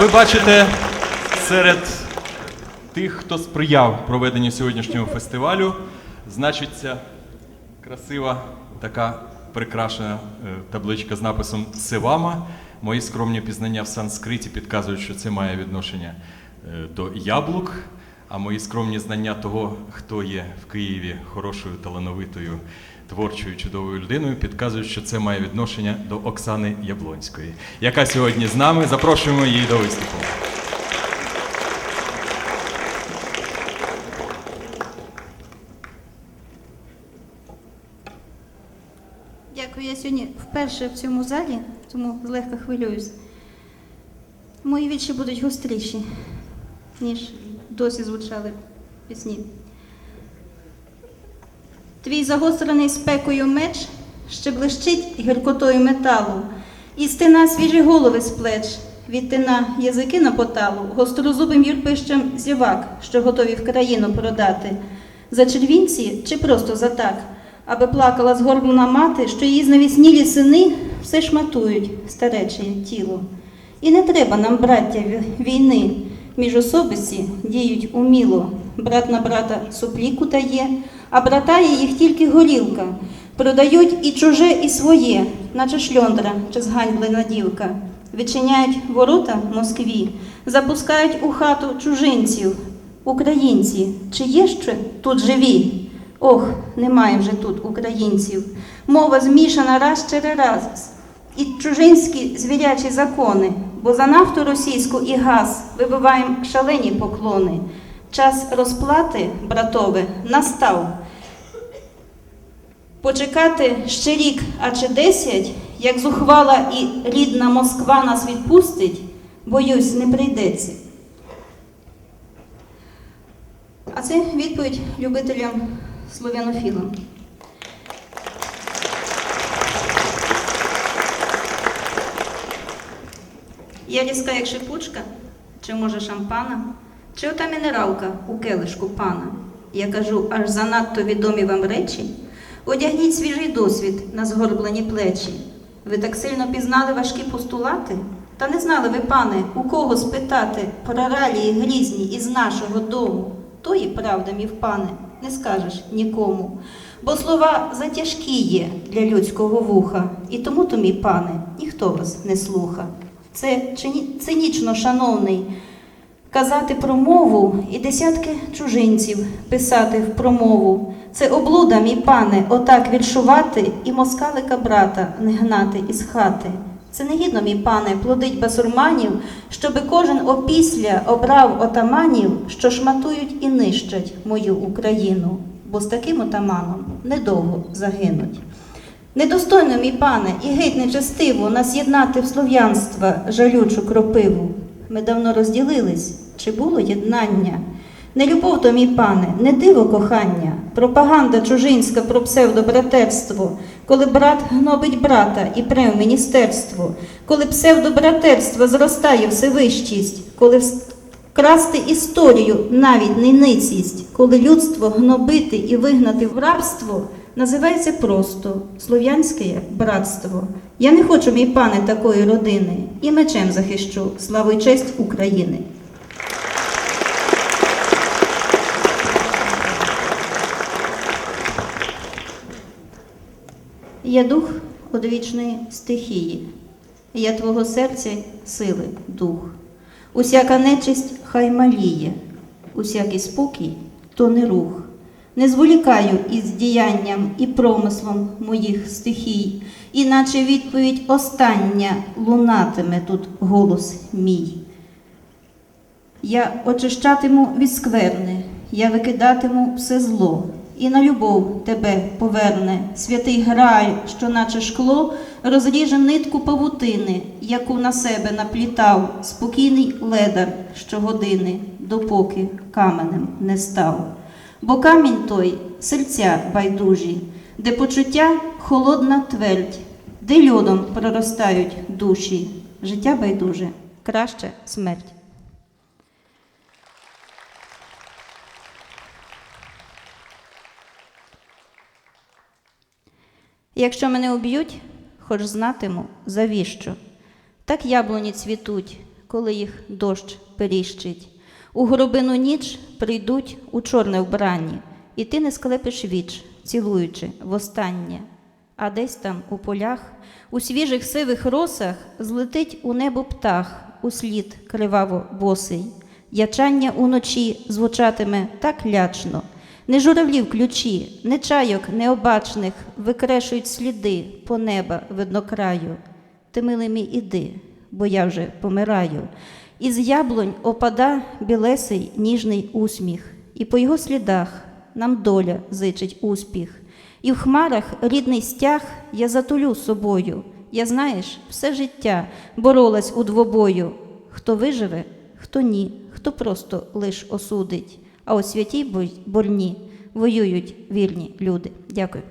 ви бачите, серед тих, хто сприяв проведенню сьогоднішнього фестивалю, значиться красива така прикрашена е, табличка з написом Севама. Мої скромні пізнання в санскриті підказують, що це має відношення е, до яблук. А мої скромні знання того, хто є в Києві хорошою, талановитою, творчою, чудовою людиною, підказують, що це має відношення до Оксани Яблонської, яка сьогодні з нами. Запрошуємо її до виступу. Дякую. Я сьогодні вперше в цьому залі, тому злегка хвилююсь. Мої вірші будуть гостріші, ніж досі звучали пісні. Твій загострений спекою меч ще блищить гіркотою металу, і стина свіжі голови з плеч, відтина язики на поталу, гострозубим юрпищем зівак, що готові в країну продати. За червінці чи просто за так, аби плакала згорблена мати, що її знавіснілі сини все шматують старече тіло. І не треба нам, браття, війни. Між особисті діють уміло. Брат на брата суплі кутає, а братає їх тільки горілка. Продають і чуже, і своє, наче шльондра чи зганьблена дівка. Відчиняють ворота в Москві, запускають у хату чужинців. Українці, чи є ще тут живі? Ох, немає вже тут українців. Мова змішана раз через раз. І чужинські звірячі закони, бо за нафту російську і газ вибиваємо шалені поклони. Час розплати, братове, настав. Почекати ще рік, а чи десять, як зухвала і рідна Москва нас відпустить, боюсь, не прийдеться. А це відповідь любителям слов'янофілам. Я різка, як шипучка, чи може шампана, чи ота мінералка у келишку пана. Я кажу, аж занадто відомі вам речі. Одягніть свіжий досвід на згорблені плечі. Ви так сильно пізнали важкі постулати? Та не знали ви, пане, у кого спитати про ралії грізні із нашого дому. Тої правда, мій пане, не скажеш нікому. Бо слова затяжкі є для людського вуха, і тому то, мій пане, ніхто вас не слуха. Це цинічно, шановний, казати про мову і десятки чужинців писати в промову. Це облуда, мій пане, отак відшувати і москалика брата не гнати із хати. Це негідно, мій пане, плодить басурманів, щоби кожен опісля обрав отаманів, що шматують і нищать мою Україну, бо з таким отаманом недовго загинуть. Недостойно, мій пане, і геть нечестиво нас єднати в слов'янства жалючу кропиву. Ми давно розділились, чи було єднання? Не любов то, мій пане, не диво кохання, пропаганда чужинська про псевдобратерство, коли брат гнобить брата і пре в міністерство, коли псевдобратерство зростає всевищість, коли вс- Красти історію навіть не ницість, коли людство гнобити і вигнати в рабство, називається просто слов'янське братство. Я не хочу, мій пане, такої родини, і мечем захищу славу і честь України. Я дух одвічної стихії, я твого серця сили дух. Усяка нечисть хай маліє, усякий спокій то не рух. Не зволікаю із діянням і промислом моїх стихій, іначе відповідь остання лунатиме тут голос мій. Я очищатиму від скверни, я викидатиму все зло, і на любов тебе поверне святий Грааль, що наче шкло, розріже нитку павутини, яку на себе наплітав спокійний ледар щогодини, допоки каменем не став. Бо камінь той серця байдужі, де почуття холодна твердь, де льодом проростають душі, життя байдуже, краще смерть. Якщо мене уб'ють, хоч знатиму, завіщо. Так яблуні цвітуть, коли їх дощ періщить. У горобину ніч прийдуть у чорне вбранні, і ти не склепиш віч, цілуючи востаннє. А десь там у полях, у свіжих сивих росах, злетить у небо птах, у слід криваво босий. Ячання уночі звучатиме так лячно. Не журавлів ключі, не чайок необачних викрешують сліди по неба виднокраю. Ти, милий мій, іди, бо я вже помираю. Із яблунь опада білесий ніжний усміх, і по його слідах нам доля зичить успіх. І в хмарах рідний стяг я затулю собою. Я, знаєш, все життя боролась у двобою. Хто виживе, хто ні, хто просто лиш осудить. А у святій борні воюють вільні люди. Дякую.